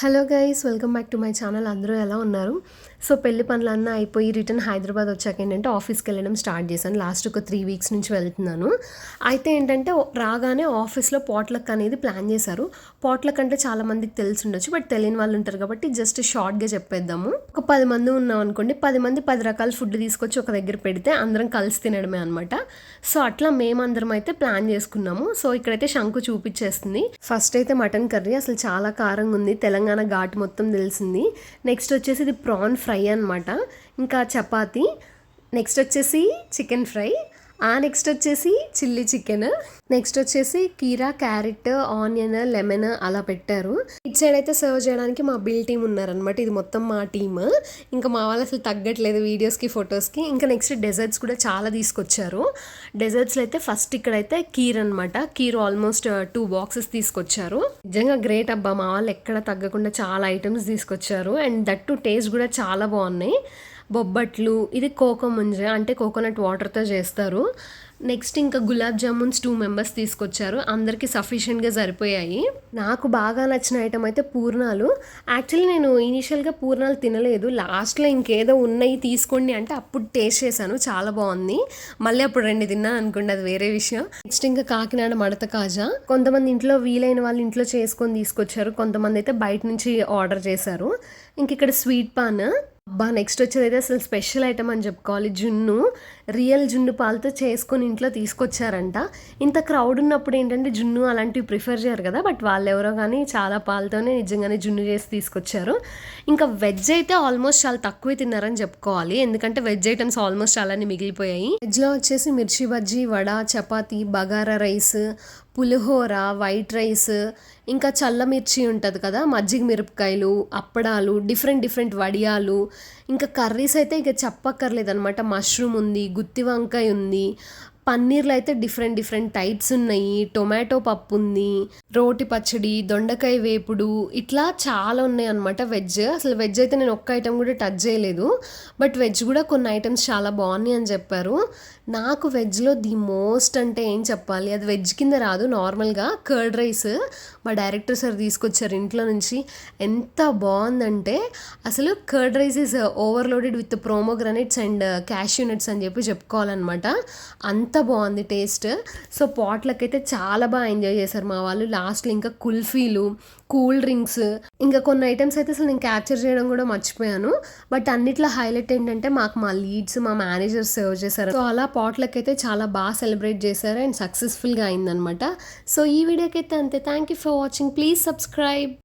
Hello guys welcome back to my channel. అందరూ ఎలా ఉన్నారు? సో పెళ్ళి పనులన్నీ అయిపోయి రిటర్న్ హైదరాబాద్ వచ్చాక ఏంటంటే ఆఫీస్కి వెళ్ళడం స్టార్ట్ చేశాను. లాస్ట్ ఒక త్రీ వీక్స్ నుంచి వెళ్తున్నాను. అయితే ఏంటంటే రాగానే ఆఫీస్లో పాట్లక్ అనేది ప్లాన్ చేశారు. పాట్లక్ అంటే చాలా మందికి తెలిసి ఉండొచ్చు బట్ తెలియని వాళ్ళు ఉంటారు కాబట్టి జస్ట్ షార్ట్గా చెప్పేద్దాము. ఒక పది మంది ఉన్నాం అనుకోండి. పది మంది పది రకాల ఫుడ్ తీసుకొచ్చి ఒక దగ్గర పెడితే అందరం కలిసి తినడమే అనమాట సో అట్లా మేమందరం అయితే ప్లాన్ చేసుకున్నాము. సో ఇక్కడైతే శంకు చూపించేస్తుంది. ఫస్ట్ అయితే మటన్ కర్రీ. అసలు చాలా కారంగా ఉంది. తెలంగాణ ఘాటు మొత్తం తెలిసింది. నెక్స్ట్ వచ్చేసి ఇది ప్రాన్ ఫ్రై అనమాట ఇంకా చపాతి. నెక్స్ట్ వచ్చేసి చికెన్ ఫ్రై ఆ నెక్స్ట్ వచ్చేసి చిల్లీ చికెన్. నెక్స్ట్ వచ్చేసి కీరా క్యారెట్ ఆనియన్ లెమన్ అలా పెట్టారు. ఇటు సైడ్ అయితే సర్వ్ చేయడానికి మా బిల్ టీమ్ ఉన్నారనమాట ఇది మొత్తం మా టీమ్. ఇంకా మా వాళ్ళు అసలు తగ్గట్లేదు వీడియోస్కి ఫొటోస్కి ఇంకా నెక్స్ట్ డెజర్ట్స్ కూడా చాలా తీసుకొచ్చారు. డెజర్ట్స్లో అయితే ఫస్ట్ ఇక్కడైతే కీర్ అనమాట కీర్ ఆల్మోస్ట్ టూ బాక్సెస్ తీసుకొచ్చారు. నిజంగా గ్రేట్ అబ్బా. మా వాళ్ళు ఎక్కడ తగ్గకుండా చాలా ఐటమ్స్ తీసుకొచ్చారు. అండ్ దట్ టు టేస్ట్ కూడా చాలా బాగున్నాయి. బొబ్బట్లు ఇది కోకో ముంజ అంటే కోకోనట్ వాటర్తో చేస్తారు. నెక్స్ట్ ఇంకా గులాబ్ జామున్స్ టూ మెంబర్స్ తీసుకొచ్చారు. అందరికీ సఫిషియెంట్గా సరిపోయాయి. నాకు బాగా నచ్చిన ఐటమ్ అయితే పూర్ణాలు. యాక్చువల్లీ నేను ఇనీషియల్గా పూర్ణాలు తినలేదు. లాస్ట్లో ఇంకేదో ఉన్నాయి తీసుకోండి అంటే అప్పుడు టేస్ట్ చేశాను. చాలా బాగుంది. మళ్ళీ అప్పుడు రెండు తిన్నాను అనుకోండి అది వేరే విషయం. నెక్స్ట్ ఇంకా కాకినాడ మడత కాజా. కొంతమంది ఇంట్లో వీలైన వాళ్ళు ఇంట్లో చేసుకొని తీసుకొచ్చారు. కొంతమంది అయితే బయట నుంచి ఆర్డర్ చేశారు. ఇంక ఇక్కడ స్వీట్ పాన్ అబ్బా నెక్స్ట్ వచ్చేది అయితే అసలు స్పెషల్ ఐటమ్ అని చెప్పుకోవాలి. జున్ను రియల్ జున్ను పాలతో చేసుకొని ఇంట్లో తీసుకొచ్చారంట. ఇంత క్రౌడ్ ఉన్నప్పుడు ఏంటంటే జున్ను అలాంటివి ప్రిఫర్ చేయరు కదా బట్ వాళ్ళు ఎవరో కానీ చాలా పాలతోనే నిజంగానే జున్ను చేసి తీసుకొచ్చారు. ఇంకా వెజ్ అయితే ఆల్మోస్ట్ చాలా తక్కువే తిన్నారని చెప్పుకోవాలి. ఎందుకంటే వెజ్ ఐటమ్స్ ఆల్మోస్ట్ అలానే మిగిలిపోయాయి. వెజ్లో వచ్చేసి mirchi bajji vada chapati bagara rice pulihora white rice ఇంకా చల్లమిర్చి ఉంటుంది కదా మజ్జిగ మిరపకాయలు అప్పడాలు డిఫరెంట్ డిఫరెంట్ వడియాలు ఇంకా కర్రీస్ అయితే ఇక చెప్పక్కర్లేదు అనమాట మష్రూమ్ ఉంది గుత్తి వంకాయ ఉంది పన్నీర్లు అయితే డిఫరెంట్ డిఫరెంట్ టైప్స్ ఉన్నాయి. టొమాటో పప్పు ఉంది రోటి పచ్చడి దొండకాయ వేపుడు ఇట్లా చాలా ఉన్నాయి అనమాట వెజ్. అసలు వెజ్ అయితే నేను ఒక్క ఐటెం కూడా టచ్ చేయలేదు. బట్ వెజ్ కూడా కొన్ని ఐటమ్స్ చాలా బాగున్నాయి అని చెప్పారు. నాకు వెజ్లో ది మోస్ట్ అంటే ఏం చెప్పాలి? అది వెజ్ కింద రాదు నార్మల్గా కర్డ్ రైస్ మా డైరెక్టర్ సార్ తీసుకొచ్చారు ఇంట్లో నుంచి. ఎంత బాగుందంటే అసలు curd rice is overloaded with pomegranates and cashew nuts అని చెప్పి చెప్పుకోవాలన్నమాట. అంత బాగుంది టేస్ట్. సో పాట్లకైతే చాలా బాగా ఎంజాయ్ చేశారు మా వాళ్ళు. లాస్ట్లో ఇంకా కుల్ఫీలు కూల్ డ్రింక్స్. ఇంకా కొన్ని ఐటమ్స్ అయితే అసలు నేను క్యాప్చర్ చేయడం కూడా మర్చిపోయాను. బట్ అన్నిట్లో హైలైట్ ఏంటంటే మాకు మా లీడ్స్ మా మేనేజర్స్ సర్వ్ చేశారు. సో అలా పాట్లకి అయితే చాలా బాగా సెలబ్రేట్ చేశారు అండ్ సక్సెస్ఫుల్గా అయిందనమాట సో ఈ వీడియోకి అయితే అంతే. Thank you for watching please subscribe